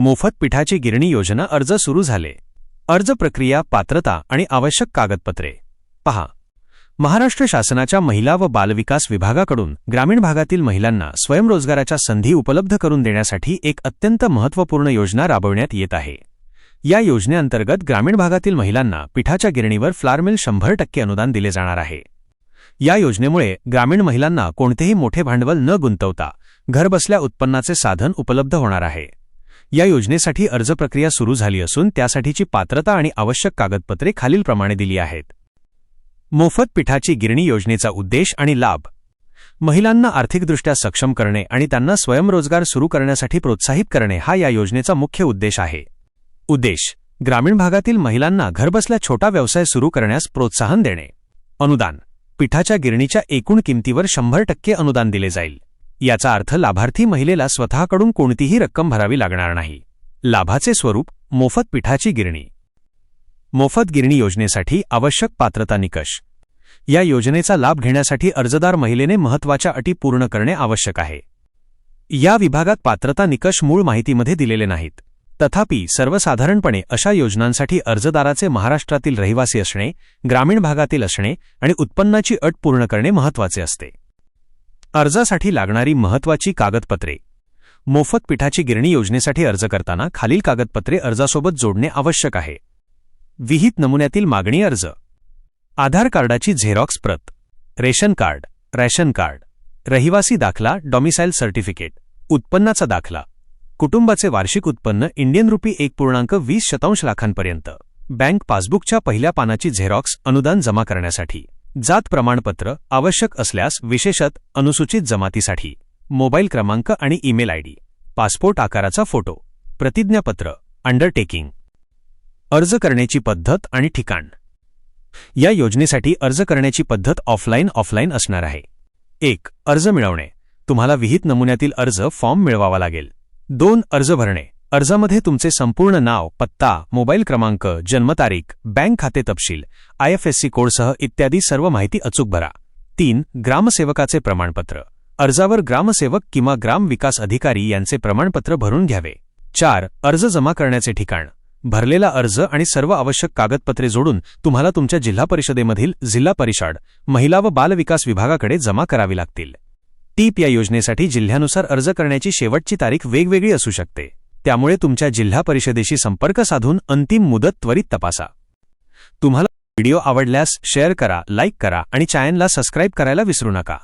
मोफत पिठाची गिरणी योजना अर्ज सुरू झाले. अर्ज प्रक्रिया पात्रता आणि आवश्यक कागदपत्रे. पहा. महाराष्ट्र शासनाच्या महिला व बालविकास विभागाकडून ग्रामीण भागातील महिलांना स्वयंरोजगाराच्या संधी उपलब्ध करून देण्यासाठी एक अत्यंत महत्त्वपूर्ण योजना राबवण्यात येत आहे. या योजनेअंतर्गत ग्रामीण भागातील महिलांना पिठाच्या गिरणीवर फ्लारमिल शंभर टक्के अनुदान दिले जाणार आहे. या योजनेमुळे ग्रामीण महिलांना कोणतेही मोठे भांडवल न गुंतवता घरबसल्या उत्पन्नाचे साधन उपलब्ध होणार आहे. या योजनेसाठी अर्ज प्रक्रिया सुरू झाली असून त्यासाठीची पात्रता आणि आवश्यक कागदपत्रे खालीलप्रमाणे दिली आहेत. मोफत पिठाची गिरणी योजनेचा उद्देश आणि लाभ. महिलांना आर्थिकदृष्ट्या सक्षम करणे आणि त्यांना स्वयंरोजगार सुरू करण्यासाठी प्रोत्साहित करणे हा या योजनेचा मुख्य उद्देश आहे. उद्देश ग्रामीण भागातील महिलांना घरबसल्या छोटा व्यवसाय सुरू करण्यास प्रोत्साहन देणे. अनुदान पिठाच्या गिरणीच्या एकूण किमतीवर शंभर टक्के अनुदान दिले जाईल. याचा अर्थ लाभार्थी महिलेला स्वतःकडून कोणतीही रक्कम भरावी लागणार नाही. लाभाचे स्वरूप मोफत पिठाची गिरणी. मोफत गिरणी योजनेसाठी आवश्यक पात्रता निकष. या योजनेचा लाभ घेण्यासाठी अर्जदार महिलेने महत्त्वाच्या अटी पूर्ण करणे आवश्यक आहे. या विभागात पात्रता निकष मूळ माहितीमध्ये दिलेले नाहीत. तथापि सर्वसाधारणपणे अशा योजनांसाठी अर्जदाराचे महाराष्ट्रातील रहिवासी असणे ग्रामीण भागातील असणे आणि उत्पन्नाची अट पूर्ण करणे महत्त्वाचे असते. अर्जासाठी लागणारी महत्त्वाची कागदपत्रे. मोफत पिठाची गिरणी योजनेसाठी अर्ज करताना खालील कागदपत्रे अर्जासोबत जोडणे आवश्यक आहे. विहित नमुन्यातील मागणी अर्ज. आधार कार्डाची झेरॉक्स प्रत. Ration card ration card. रहिवासी दाखला डॉमिसाईल सर्टिफिकेट. उत्पन्नाचा दाखला. कुटुंबाचे वार्षिक उत्पन्न इंडियन रुपी एक पूर्णांक वीस शतांश लाखांपर्यंत. बँक पासबुकच्या पहिल्या पानाची झेरॉक्स अनुदान जमा करण्यासाठी. जात प्रमाणपत्र आवश्यक असल्यास विशेषत अनुसूचित जमातीसाठी. मोबाईल क्रमांक आणि ईमेल आयडी पासपोर्ट आकाराचा फोटो. प्रतिज्ञापत्र. अंडरटेकिंग. अर्ज करण्याची पद्धत आणि ठिकाण. या योजनेसाठी अर्ज करण्याची पद्धत ऑफलाईन ऑफलाईन असणार आहे. एक अर्ज मिळवणे. तुम्हाला विहित नमुन्यातील अर्ज फॉर्म मिळवावा लागेल. दोन अर्ज भरणे. अर्जामध्ये तुमचे संपूर्ण नाव पत्ता मोबाईल क्रमांक जन्मतारीख बँक खाते तपशील आयएफएससी कोडसह इत्यादी सर्व माहिती अचूक भरा. तीन ग्रामसेवकाचे प्रमाणपत्र. अर्जावर ग्रामसेवक किंवा ग्राम विकास अधिकारी यांचे प्रमाणपत्र भरून घ्यावे. चार अर्ज जमा करण्याचे ठिकाण. भरलेला अर्ज आणि सर्व आवश्यक कागदपत्रे जोडून तुम्हाला तुमच्या जिल्हा परिषदेमधील जिल्हा परिषद महिला व बालविकास विभागाकडे जमा करावी लागतील. टीप या योजनेसाठी जिल्ह्यानुसार अर्ज करण्याची शेवटची तारीख वेगवेगळी असू शकते. त्यामुळे तुमच्या जिल्हा परिषदेशी संपर्क साधून अंतिम मुदत त्वरित तपासा. तुम्हाला व्हिडिओ आवडल्यास शेअर करा लाईक करा आणि चॅनलला सबस्क्राईब करायला विसरू नका.